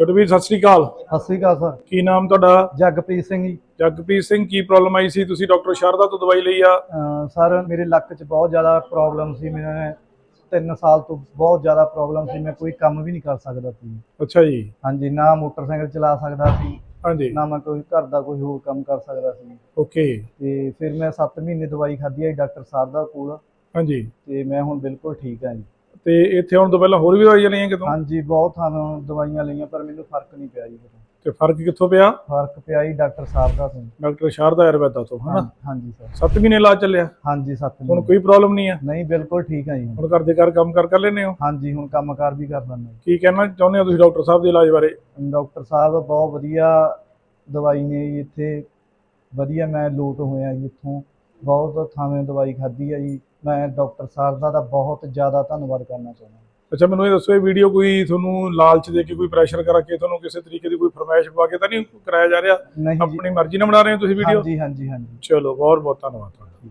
ਛੋਟੇ ਵੀਰ ਸਤਿ ਸ੍ਰੀ ਅਕਾਲ। ਸਤਿ ਸ੍ਰੀ ਅਕਾਲ ਸਰ। ਕੀ ਨਾਮ ਤੁਹਾਡਾ? ਜਗਪ੍ਰੀਤ ਸਿੰਘ ਜੀ। ਜਗਪ੍ਰੀਤ ਸਿੰਘ ਕੀ ਪ੍ਰੋਬਲਮ ਆਈ ਸੀ? ਤੁਸੀਂ ਡਾਕਟਰ ਸ਼ਾਰਦਾ ਤੋਂ ਦਵਾਈ ਲਈ ਆ। ਸਰ ਮੇਰੇ ਲੱਕ 'ਚ ਬਹੁਤ ਜ਼ਿਆਦਾ ਪ੍ਰੋਬਲਮ ਸੀ। ਮੈਂ 3 ਸਾਲ ਤੋਂ ਬਹੁਤ ਜ਼ਿਆਦਾ ਪ੍ਰੋਬਲਮ ਸੀ। ਮੈਂ ਕੋਈ ਕੰਮ ਵੀ ਨਹੀਂ ਕਰ ਸਕਦਾ ਸੀ। ਅੱਛਾ ਜੀ। ਹਾਂਜੀ ਨਾ ਮੋਟਰਸਾਈਕਲ ਚਲਾ ਸਕਦਾ ਸੀ। ਹਾਂਜੀ। ਨਾ ਮੈਂ ਕੋਈ ਘਰ ਦਾ ਕੋਈ ਹੋਰ ਕੰਮ ਕਰ ਸਕਦਾ ਸੀ। ਓਕੇ ਤੇ ਫਿਰ ਮੈਂ 7 ਮਹੀਨੇ ਦਵਾਈ ਖਾਧੀ ਹੈ ਡਾਕਟਰ ਸਾਹਿਬ ਕੋਲ। ਹਾਂਜੀ। ਤੇ ਮੈਂ ਹੁਣ ਬਿਲਕੁਲ ਠੀਕ ਹਾਂ ਜੀ। ਤੇ ਇੱਥੇ ਆਉਣ ਤੋਂ ਪਹਿਲਾਂ ਹੋਰ ਵੀ ਦਵਾਈਆਂ ਲਈਆਂ ਕਿਤੋਂ? ਹਾਂਜੀ ਬਹੁਤ ਥਾਂ ਦਵਾਈਆਂ ਲਈਆਂ ਪਰ ਮੈਨੂੰ ਫ਼ਰਕ ਨਹੀਂ ਪਿਆ ਜੀ। ਤੇ ਫ਼ਰਕ ਕਿੱਥੋਂ ਪਿਆ? ਫ਼ਰਕ ਪਿਆ ਜੀ ਡਾਕਟਰ ਸਾਹਿਬ ਦਾ ਤੋਂ। ਡਾਕਟਰ ਸ਼ਾਰਦਾ ਆਯੁਰਵੈਦਾ ਤੋਂ ਹਨਾ? ਹਾਂਜੀ ਸਰ। 7 ਮਹੀਨੇ ਇਲਾਜ ਚੱਲਿਆ? ਹਾਂਜੀ 7 ਹੁਣ ਮਹੀਨੇ। ਕੋਈ ਪ੍ਰੋਬਲਮ ਨਹੀਂ ਆ? ਨਹੀਂ ਬਿਲਕੁਲ ਠੀਕ ਹਾਂ ਜੀ। ਹੁਣ। ਹੁਣ ਘਰ ਦੇ ਘਰ ਕੰਮ ਕਰ ਕਰ ਲੈਨੇ ਹੋ? ਹਾਂਜੀ ਹੁਣ ਕੰਮਕਾਰ ਵੀ ਕਰ ਲੈਂਦਾ ਕੀ ਕਹਿਣਾ ਚਾਹੁੰਦੇ ਹੋ ਤੁਸੀਂ ਡਾਕਟਰ ਸਾਹਿਬ ਦੇ ਇਲਾਜ ਬਾਰੇ? ਡਾਕਟਰ ਸਾਹਿਬ ਬਹੁਤ ਵਧੀਆ ਦਵਾਈ ਨੇ ਜੀ ਇੱਥੇ। ਵਧੀਆ ਮੈਂ ਲੋਟ ਹੋਇਆ ਜੀ ਇੱਥੋਂ। ਬਹੁਤ ਥਾਵੇਂ ਦਵਾਈ ਖਾਧੀ ਹੈ ਜੀ। ਮੈਂ ਡਾਕਟਰ ਸਾਹਿਬ ਦਾ ਬਹੁਤ ਜ਼ਿਆਦਾ ਧੰਨਵਾਦ ਕਰਨਾ ਚਾਹੁੰਦਾ। ਅੱਛਾ ਮੈਨੂੰ ਇਹ ਦੱਸੋ ਇਹ ਵੀਡੀਓ ਕੋਈ ਤੁਹਾਨੂੰ ਲਾਲਚ ਦੇ ਕੇ ਕੋਈ ਪ੍ਰੈਸ਼ਰ ਕਰਾ ਕੇ ਤੁਹਾਨੂੰ ਕਿਸੇ ਤਰੀਕੇ ਦੀ ਕੋਈ ਫਰਮਾਇਸ਼ ਪਾ ਕੇ ਤਾਂ ਨਹੀਂ ਕਰਾਇਆ ਜਾ ਰਿਹਾ? ਆਪਣੀ ਮਰਜ਼ੀ ਨਾਲ ਬਣਾ ਰਹੇ ਹੋ ਤੁਸੀਂ ਵੀਡੀਓ? ਹਾਂਜੀ ਹਾਂਜੀ ਹਾਂਜੀ। ਚਲੋ ਬਹੁਤ ਬਹੁਤ ਧੰਨਵਾਦ ਤੁਹਾਡਾ।